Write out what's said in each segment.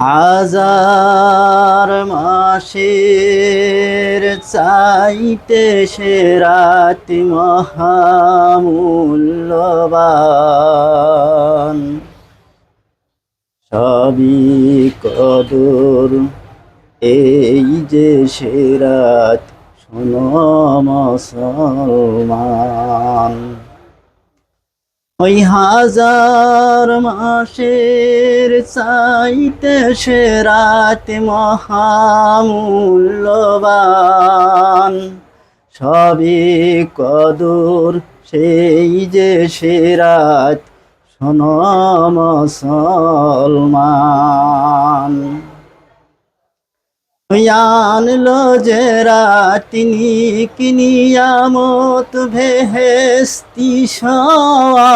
হাজার মাসের চাইতে সে রাতি মহামূল্যবান। সবই কদর এই যে সে রাত শোনো মুসলমান। ওই হাজার মাসের চাইতে সে রাত মহামূল্যবান। সবই কদর সেই যে সে রাত শোনো আনলো যে রাতিনি কিনিয়ামত ভেহেস্তি সওয়ার।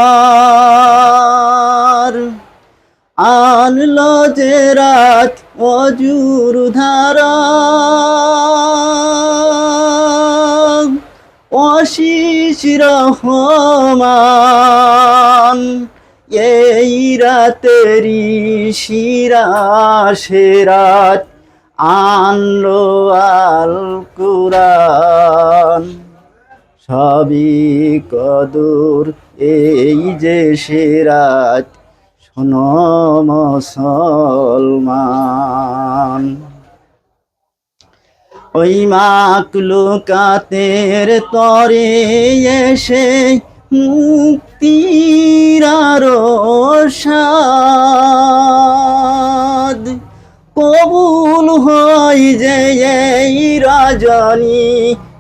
আনলো যে রাত অজুর ধারা। অশিস রহমান, এই রাতেরি শিরা সে রাত আনলো আল কুরআন। সবই কদর, এই যে সেরাত শোনো মুসলমান। ওই মাকলুকাতের তরে এসে মুক্তির আরও সাদ এই রজনী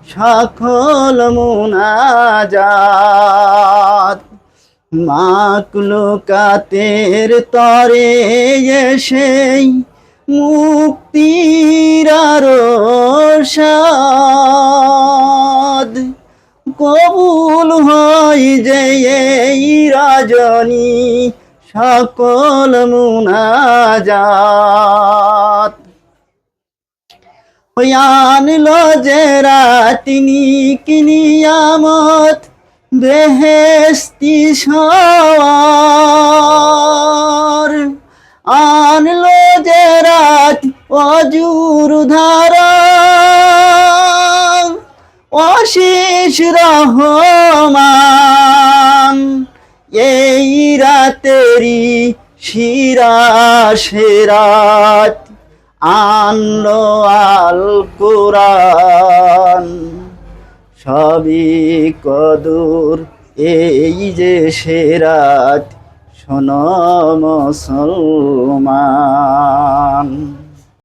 সকল মুনাজাত। মাকলুকাতের তরে এসে মুক্তির কবুল হয় যে এই রজনী সকল মুনাজাত। ওই আনলো যে রাতিনি কিনিয়ামত বেহেস্তি সওয়ার আনলো যে রাত অজুর ধারা, অশেষ রহমান। এই রাতেরি শিরা সেরাত আনলো আল কোরআন। সবই কদুর এই যে সেরাত শোনো মুসলমান।